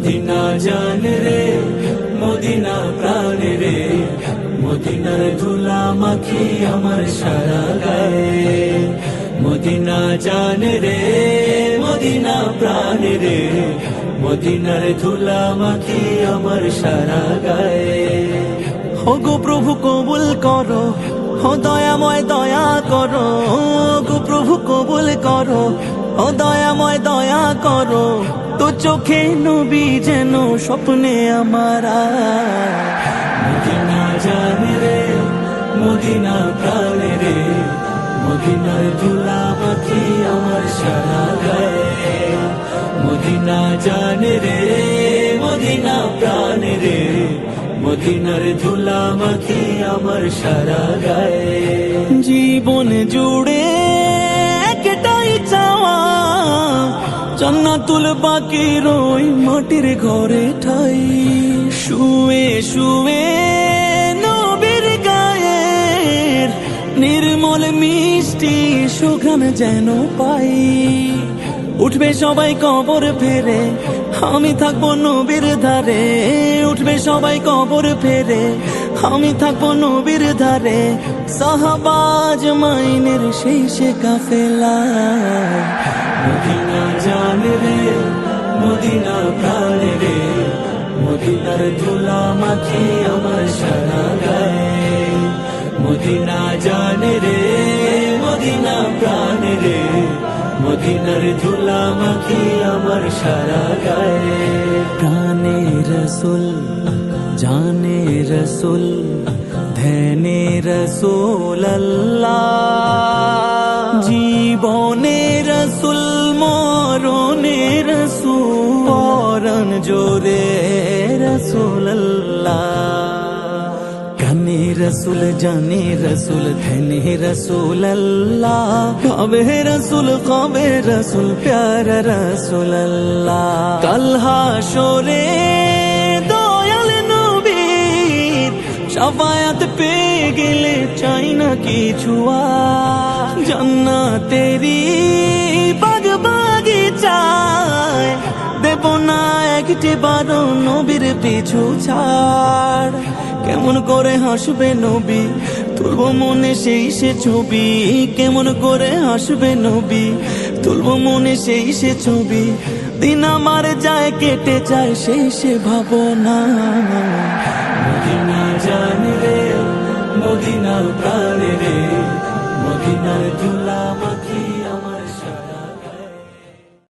Medina জান রে, Medina প্রাণ রে, মদিনার ধুলা মাখি আমার সারা গায়ে। মদিনা জান রে, মদিনা প্রাণ রে, মদিনার ধুলা মাখি আমার সারা গায়ে। হো গো প্রভু কবুল করো হো দয়াময় দয়া করো ও গো প্রভু কবুল করো, ও দয়াময় দয়া করো। চোখে নবী যেন স্বপ্নে আমারা মদিনা জান রে, মদিনা প্রাণ রে, মদিনার ধুলা মাখি আমার সারা গায়ে। মদিনা জান রে, মদিনা প্রাণ রে, মদিনার ধুলা মাখি আমার সারা গায়ে। জীবন জুড়ে জান্নাতুল বাকি রই মাটির ঘরে ঠাই। শুয়ে শুয়ে নবীর গায়ের নির্মল মিষ্টি সুঘ্রাণ যেন পাই। উঠবে সবাই কবর ফেরে, আমি থাকব নবীর ধারে। উঠবে সবাই কবর ফেরে আমি থাকব নবীর ধারে সাহাবাজ মাইনের সেই সে কাফেলায় মদিনা জান রে মদিনা প্রাণ রে মদিনার ধুলা মাখি আমার সারা গায়ে মদিনা জান রে মদিনা প্রাণ রে মদিনার ধুলা মাখি আমার সারা গায়ে প্রাণে রসুল জানে রসুল ধ্যানে রসুল জীবনে রসুল মরণে রসুল পরন জোরে রসুল কানে রসুল জানে রসুল ধনে রসুল কবে রসুল কবে রসুল প্যার রসুল কালহা সরে সাফায়াত পেয়ে গেলে চাই না কিছু আর। জান্নাতেরি বাগ বাগিচায় দেব না একটি বারো নবীর পিছু ছাড়। কেমন করে হাসবে নবী? তুলব মনে সেই সে ছবি। কেমন করে হাসবে নবী? তুলব মনে সেই সে ছবি। দিন আমার যায়, কেটে যায় সেই সে ভাবনা। প্রাণ রে মদিনার ধুলা মাখি